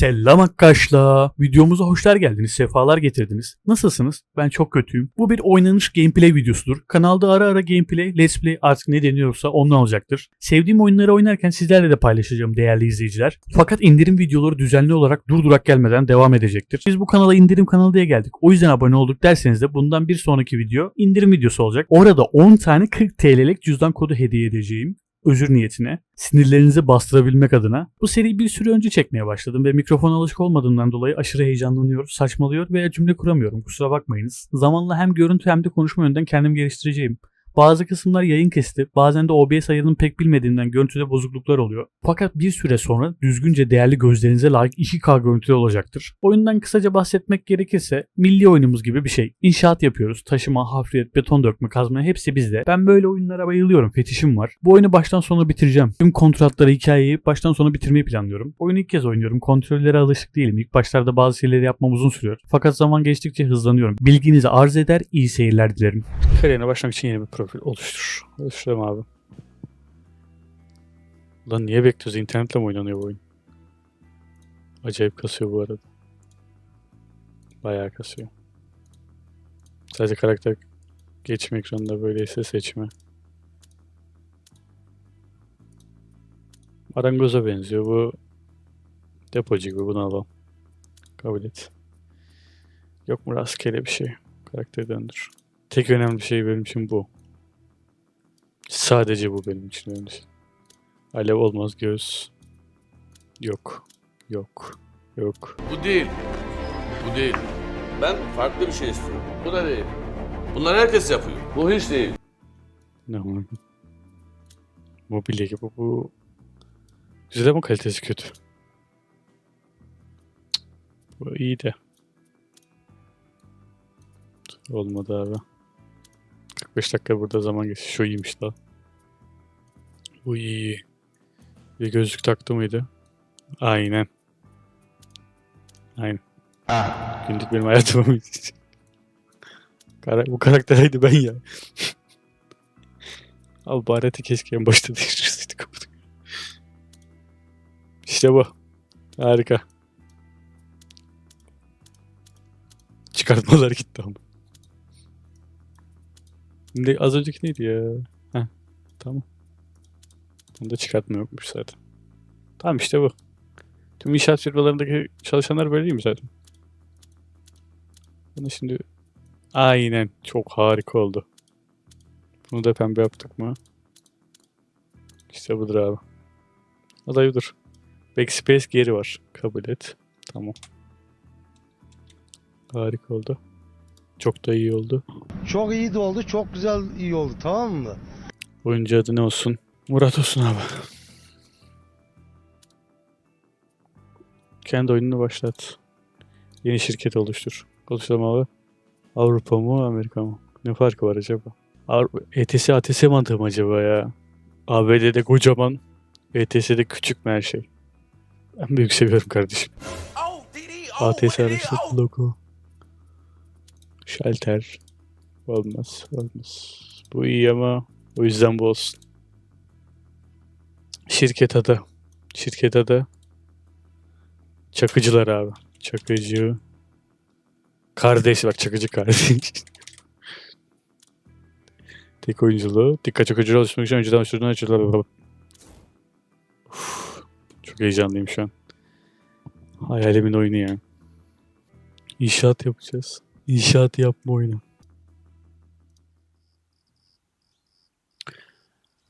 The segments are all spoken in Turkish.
Selam arkadaşlar. Videomuza hoşlar geldiniz, sefalar getirdiniz. Nasılsınız? Ben çok kötüyüm. Bu bir oynanış gameplay videosudur. Kanalda ara ara gameplay, let's play artık ne deniyorsa ondan olacaktır. Sevdiğim oyunları oynarken sizlerle de paylaşacağım değerli izleyiciler. Fakat indirim videoları düzenli olarak durdurak gelmeden devam edecektir. Biz bu kanala indirim kanalı diye geldik. O yüzden abone olduk derseniz de bundan bir sonraki video indirim videosu olacak. Orada 10 tane 40 TL'lik cüzdan kodu hediye edeceğim özür niyetine, sinirlerinizi bastırabilmek adına bu seriyi bir süre önce çekmeye başladım ve mikrofona alışık olmadığımdan dolayı aşırı heyecanlanıyor, saçmalıyor veya cümle kuramıyorum kusura bakmayınız. Zamanla hem görüntü hem de konuşma yönden kendimi geliştireceğim. Bazı kısımlar yayın kesti, bazen de OBS ayarını pek bilmediğimden görüntüde bozukluklar oluyor. Fakat bir süre sonra düzgünce değerli gözlerinize layık 2K görüntüler olacaktır. Oyundan kısaca bahsetmek gerekirse milli oyunumuz gibi bir şey. İnşaat yapıyoruz, taşıma, hafriyet, beton dökme, kazma hepsi bizde. Ben böyle oyunlara bayılıyorum, fetişim var. Bu oyunu baştan sona bitireceğim. Tüm kontratları, hikayeyi baştan sona bitirmeyi planlıyorum. Oyunu ilk kez oynuyorum, kontrollere alışık değilim. İlk başlarda bazı şeyleri yapmam uzun sürüyor. Fakat zaman geçtikçe hızlanıyorum. Bilginizi arz eder, iyi seyirler dilerim. Kariyerine başlamak için yeni bir profil oluştur. Oluşturalım abi. Lan niye bekliyoruz? İnternetle mi oynanıyor bu oyun? Acayip kasıyor bu arada. Bayağı kasıyor. Sadece karakter geçme ekranında böyleyse seçme. Marangoza benziyor. Bu depocu gibi bunu alalım. Kabul et. Yok mu rastgele bir şey? Karakteri döndür. Tek önemli şey benim için bu. Sadece bu benim için önemli. Alev olmaz göz. Yok. Yok. Yok. Bu değil. Bu değil. Ben farklı bir şey istiyorum. Bu da değil. Bunlar herkes yapıyor. Bu hiç değil. Ne amına? Mobilya gibi bu. Güzel ama kalitesi kötü. Bu iyi de. Olmadı abi. 45 dakika burada zaman geçti. Şu iyiymiş la. Bu iyi. Bir gözlük taktı mıydı? Aynen. Aynen. Günlük benim hayatıma mı? Kara- bu karakterdeydi ben ya. Abi bareti keşke en başta değiştirseydik. İşte bu. Harika. Çıkartmalar gitti ama. Şimdi az önceki neydi ya? Heh, tamam. Bunda çıkartma yokmuş zaten. Tamam işte bu. Tüm inşaat firmalarındaki çalışanlar böyle değil mi zaten? Bunu şimdi aynen çok harika oldu. Bunu da pembe yaptık mı? İşte budur abi. Aday budur. Backspace geri var. Kabul et. Tamam. Harika oldu. Çok da iyi oldu. Çok iyi de oldu, çok güzel iyi oldu tamam mı? Oyuncu adı ne olsun? Murat olsun abi. Kendi oyununu başlat. Yeni şirket oluştur. Oluşturalım abi. Avrupa mı Amerika mı? Ne farkı var acaba? Avrupa, ETS ATS mantığı mı acaba ya? ABD'de kocaman, ETS'de küçük mü her şey? Ben büyük seviyorum kardeşim. ATS araçlı logo. Şalter. Olmaz, olmaz. Bu iyi ama o yüzden bu olsun. Şirket adı. Şirket adı. Çakıcılar abi. Çakıcı. Kardeş bak çakıcı kardeş. Tek oyunculuğu. Dikkat çakıcı oluşturmak için önceden oluşturduğun açılar. Uf, Çok heyecanlıyım şu an. Hayalimin oyunu ya. İnşaat yapacağız. İnşaat yapma oyunu.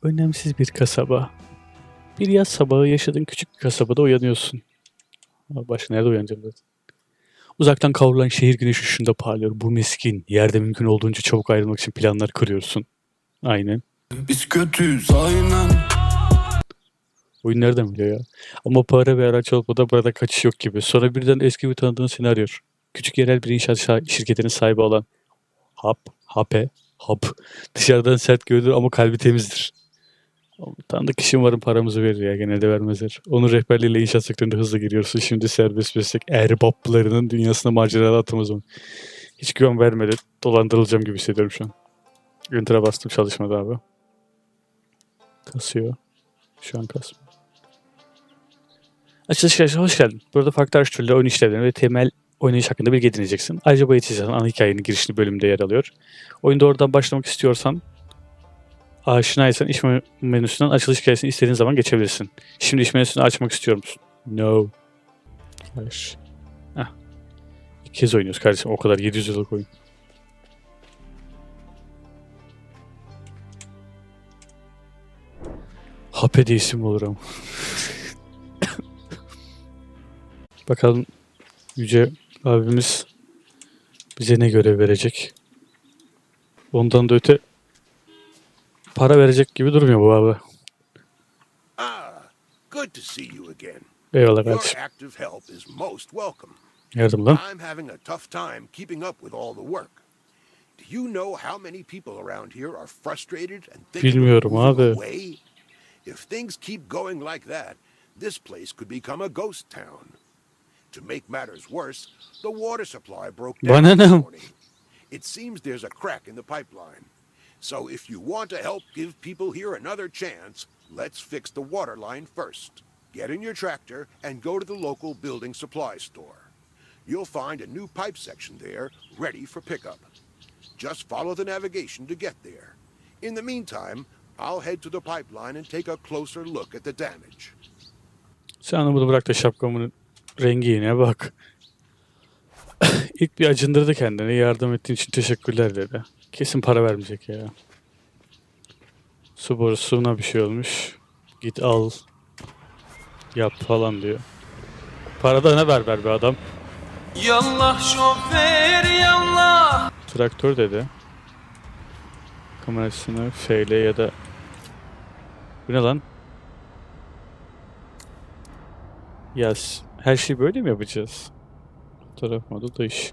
Önemsiz bir kasaba. Bir yaz sabahı yaşadığın küçük bir kasabada uyanıyorsun. Başka nerede uyanacağım zaten. Uzaktan kavrulan şehir güneş ışığında parlıyor. Bu miskin. Yerde mümkün olduğunca çabuk ayrılmak için planlar kuruyorsun. Aynen. Biz kötüyüz aynen. Oyun nereden biliyor ya? Ama para ve araç olmadan burada kaçış yok gibi. Sonra birden eski bir tanıdığın seni arıyor. Küçük yerel bir inşaat şa- şirketinin sahibi olan Hap, Hape, Hap. Dışarıdan sert görünür ama kalbi temizdir. Tanıdık kişi umarım paramızı verir ya genelde vermezler. Onun rehberliğiyle inşaat sektöründe hızlı giriyorsun. Şimdi serbest meslek erbaplarının dünyasına maceralı atılmaz mı? Hiç güven vermedi. Dolandırılacağım gibi hissediyorum şu an. Enter'a bastım çalışmadı abi. Kasıyor. Şu an kasmıyor. Açılış hoş geldin. Burada farklı araç türleri, oyun işlevlerini ve temel oynayış hakkında bilgi edineceksin. Ayrıca bu eğitim ana hikayenin girişli bölümünde yer alıyor. Oyunda oradan başlamak istiyorsan aşinaysan iş menü- menüsünden açılış hikayesini istediğin zaman geçebilirsin. Şimdi iş menüsünü açmak istiyor musun? No. Hayır. Heh. İlk kez oynuyoruz kardeşim. O kadar 700 yıllık oyun. Hape de isim olur ama. Bakalım Yüce abimiz bize ne görev verecek. Ondan da öte para verecek gibi durmuyor bu abi. Ah, good to see you again. Eyvallah Your kardeşim. active help is most welcome. Yardım lan. I'm having a tough time keeping up with all the work. Do you know how many people around here are frustrated and thinking Bilmiyorum abi. away? If things keep going like that, this place could become a ghost town. To make matters worse, the water supply broke down Bana this morning. It seems there's a crack in the pipeline. So if you want to help give people here another chance, let's fix the water line first. Get in your tractor and go to the local building supply store. You'll find a new pipe section there ready for pickup. Just follow the navigation to get there. In the meantime, I'll head to the pipeline and take a closer look at the damage. Sen onu bunu bırak da şapkamın rengi yine bak. İlk bir acındırdı kendini. Yardım ettiğin için teşekkürler dedi. Kesin para vermeyecek ya. Su borusuna bir şey olmuş. Git al. Yap falan diyor. Para da ne berber bir adam. Yallah şoför yallah Traktör dedi. Kamerasını FL ya da... Bu ne lan? Ya s- her şeyi böyle mi yapacağız? Taraf modu da iş.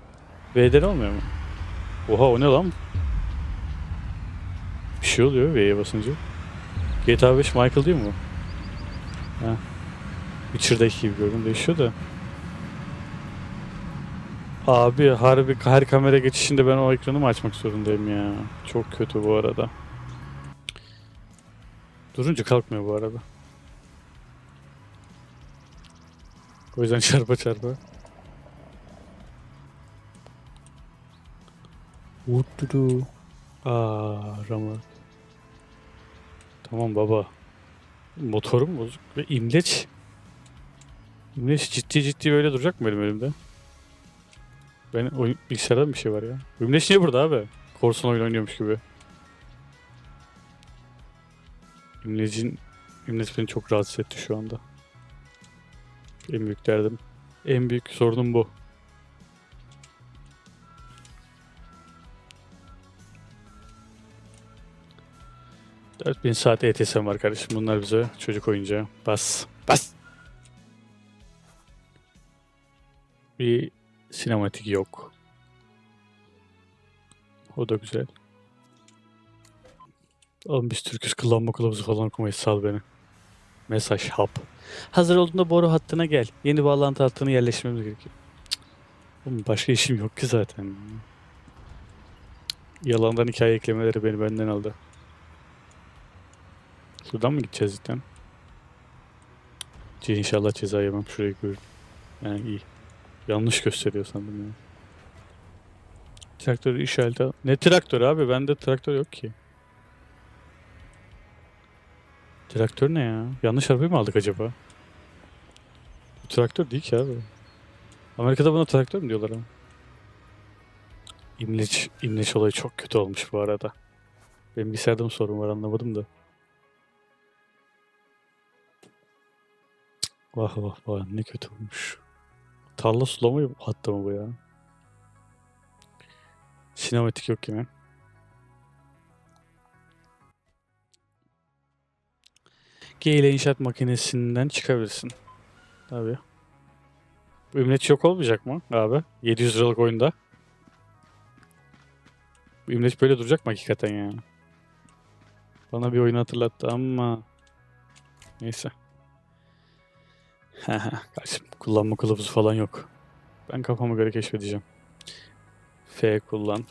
V'den olmuyor mu? Oha o ne lan? Bir şey oluyor V'ye basınca. GTA 5 Michael değil mi bu? Ha. Witcher'daki gibi gördüm değişiyor da. Abi harbi her kamera geçişinde ben o ekranı mı açmak zorundayım ya? Çok kötü bu arada. Durunca kalkmıyor bu arada. O yüzden çarpa çarpa. Vurdudu. Aa, Ramar. Tamam baba. Motorum bozuk ve imleç. İmleç ciddi ciddi böyle duracak mı benim elimde? Ben oyun bilgisayarda bir şey var ya? Ümleş niye burada abi? Korsan oyun oynuyormuş gibi. Ümlecin Ümleç beni çok rahatsız etti şu anda. En büyük derdim. En büyük sorunum bu. Dört bin saat ETS'm var kardeşim. Bunlar bize çocuk oyuncağı. Bas. Bas. Bir sinematik yok. O da güzel. Oğlum biz Türküz kullanma kılavuzu falan okumayız sal beni. Mesaj hap. Hazır olduğunda boru hattına gel. Yeni bağlantı hattını yerleştirmemiz gerekiyor. Oğlum başka işim yok ki zaten. Yalandan hikaye eklemeleri beni benden aldı. Şuradan mı gideceğiz cidden? İnşallah ceza yemem şurayı görün. Yani iyi. Yanlış gösteriyor sandım ya. Traktörü işareti. Ne traktör abi? Bende traktör yok ki. Traktör ne ya? Yanlış arabayı mı aldık acaba? Bu traktör değil ki abi. Amerika'da buna traktör mü diyorlar ama? İmleç, imleç olayı çok kötü olmuş bu arada. Benim bilgisayarda mı sorun var anlamadım da. Vah vah vah ne kötü olmuş. Tarla sulama hattı mı bu ya? Sinematik yok yine. G ile inşaat makinesinden çıkabilirsin. Tabii. İmleç yok olmayacak mı abi? 700 liralık oyunda. Bu böyle duracak mı hakikaten ya? Bana bir oyunu hatırlattı ama... Neyse. Kardeşim kullanma kılavuzu falan yok. Ben kafama göre keşfedeceğim. F kullan.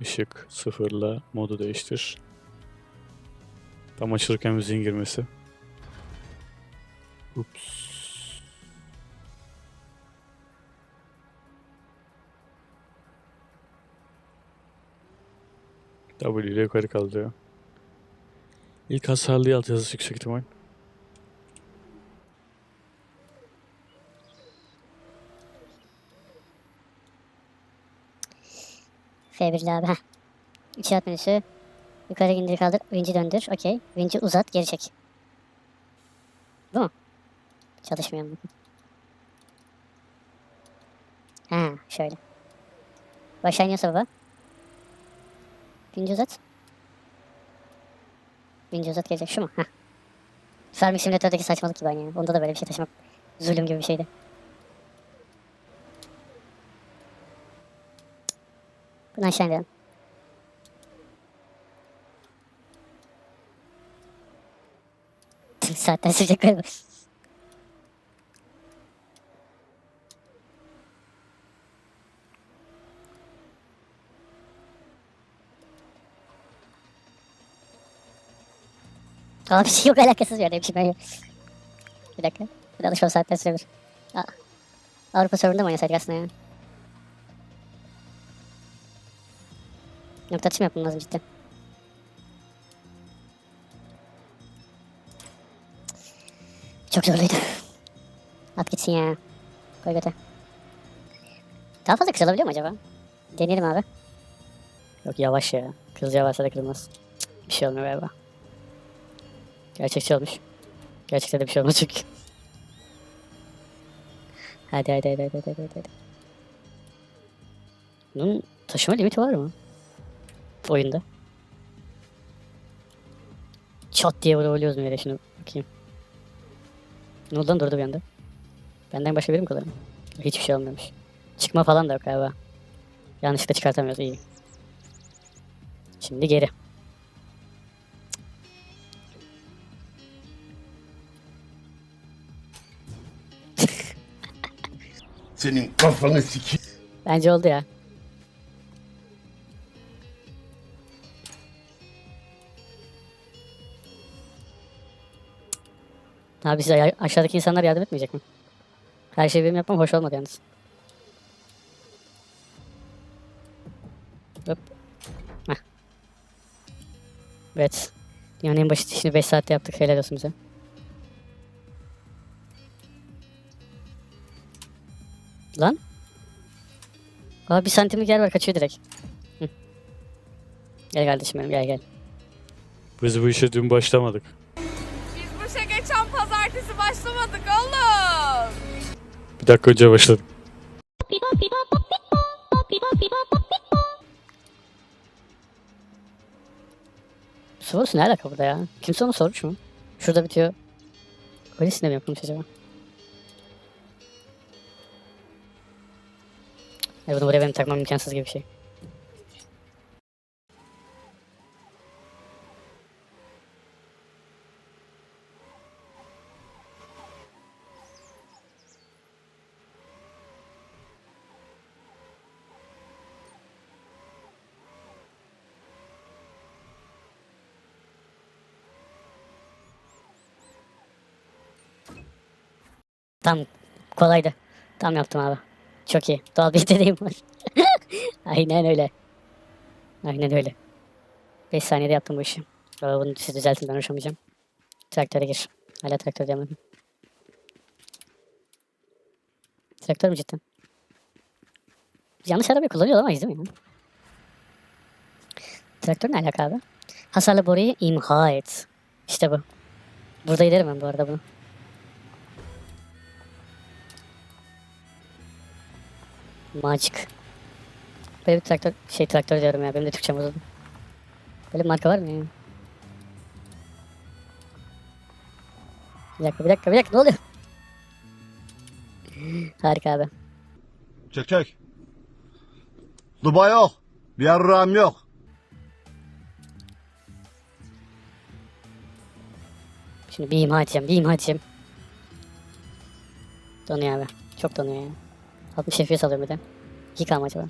Işık sıfırla modu değiştir. Tam açılırken müziğin girmesi. Ups. W ile yukarı kaldırıyor. İlk hasarlı alt yazısı yüksek ihtimal. F1 abi. 3 at menüsü. Yukarı indir kaldır. Vinci döndür. Okey. Vinci uzat. Geri çek. Bu mu? Çalışmıyor mu? Ha şöyle. Başa iniyorsa baba. Vinci uzat. Vinci uzat gelecek. Şu mu? Heh. Farming Simulator'daki saçmalık gibi aynı. yani. Onda da böyle bir şey taşımak zulüm gibi bir şeydi. Bunu aşağı indirelim. Saatler sürecek galiba. Aa bir şey yok alakasız bir şey ben yok. Bir dakika. Bir de alışmam saatler sürebilir. Aa. Avrupa serverında mı oynasaydık aslında ya? Nokta atışı mı yapmam lazım cidden? Çok zorluydu. At gitsin ya. Koy göte. Daha fazla kırılabiliyor mu acaba? Deneyelim abi. Yok yavaş ya. Kırılacağı varsa da kırılmaz. Bir şey olmuyor galiba. Gerçekçi olmuş. Gerçekten de bir şey olmaz çünkü. Hadi hadi hadi hadi hadi hadi. Bunun taşıma limiti var mı? Oyunda. Çat diye vuruyoruz mu yere şunu bakayım. Ne oldu lan durdu bir anda. Benden başka biri mi kullanıyor? Hiçbir şey olmamış. Çıkma falan da yok galiba. Yanlışlıkla çıkartamıyoruz iyi. Şimdi geri. Senin kafanı sikeyim. Bence oldu ya. Abi size aşağıdaki insanlar yardım etmeyecek mi? Her şeyi benim yapmam hoş olmadı yalnız. Hop. Heh. Evet. Dünyanın en basit işini 5 saatte yaptık. Helal olsun bize. Lan. Aa bir santimlik yer var kaçıyor direkt. Hı. Gel kardeşim benim gel gel. Biz bu işe dün başlamadık. Dakika önce başladık. Sorusu ne alaka burada ya? Kimse onu sormuş mu? Şurada bitiyor. Öylesine mi yapılmış acaba? Bunu buraya benim takmam imkansız gibi bir şey. Tam kolaydı. Tam yaptım abi. Çok iyi. Doğal bir yeteneğim var. Aynen öyle. Aynen öyle. 5 saniyede yaptım bu işi. Aa, bunu siz düzeltin ben uğraşamayacağım. Traktöre gir. Hala traktör diyemedim. Traktör mü cidden? Yanlış arabayı kullanıyor olamayız değil mi? Traktör ne alaka abi? Hasarlı boruyu imha et. İşte bu. Burada giderim ben bu arada bunu. Magic. Böyle bir traktör, şey traktör diyorum ya. Benim de Türkçem bozuldu. Böyle bir marka var mı ya? Bir dakika, bir dakika, bir dakika. Ne oluyor? Harika abi. Çek çek. Dubai yok. Bir yarrağım yok. Şimdi bir imha edeceğim, bir imha edeceğim. Donuyor abi. Çok donuyor ya. 60 FPS alıyorum bir de. 2K mı acaba?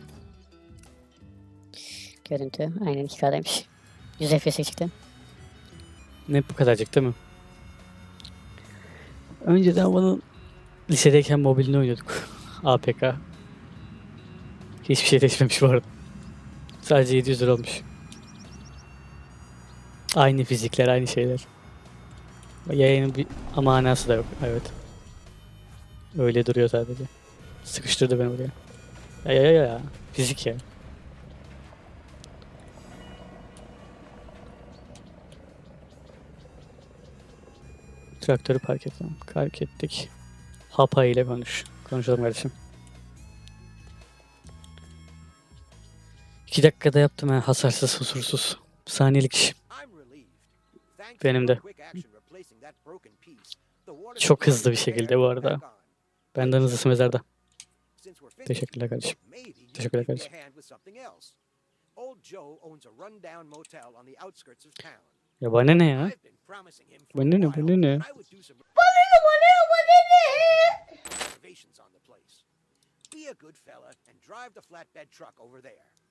Görüntü. Aynen 2K'daymış. 100 FPS'e çıktı. Ne bu kadarcık değil mi? Önceden bunun lisedeyken mobilini oynuyorduk. APK. Hiçbir şey değişmemiş bu arada. Sadece 700 lira olmuş. Aynı fizikler, aynı şeyler. Yayının bir manası da yok. Evet. Öyle duruyor sadece. Sıkıştırdı beni buraya. Ya ya ya ya. Fizik ya. Traktörü park ettim. Park ettik. Hapa ile konuş. Konuşalım kardeşim. İki dakikada yaptım ha hasarsız husursuz. Saniyelik iş. Benim de. Çok hızlı bir şekilde bu arada. Benden hızlısı mezarda. Teşekkürler kardeşim. Teşekkürler kardeşim. Ya bana ne ya? Bana ne bana ne?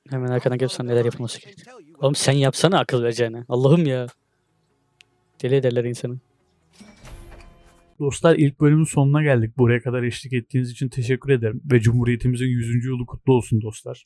Hemen arkadan gelirsen neler yapılması gerekiyor. Oğlum sen yapsana akıl vereceğine. Allah'ım ya. Deli ederler insanı. Dostlar ilk bölümün sonuna geldik. Buraya kadar eşlik ettiğiniz için teşekkür ederim. Ve Cumhuriyetimizin 100. yılı kutlu olsun dostlar.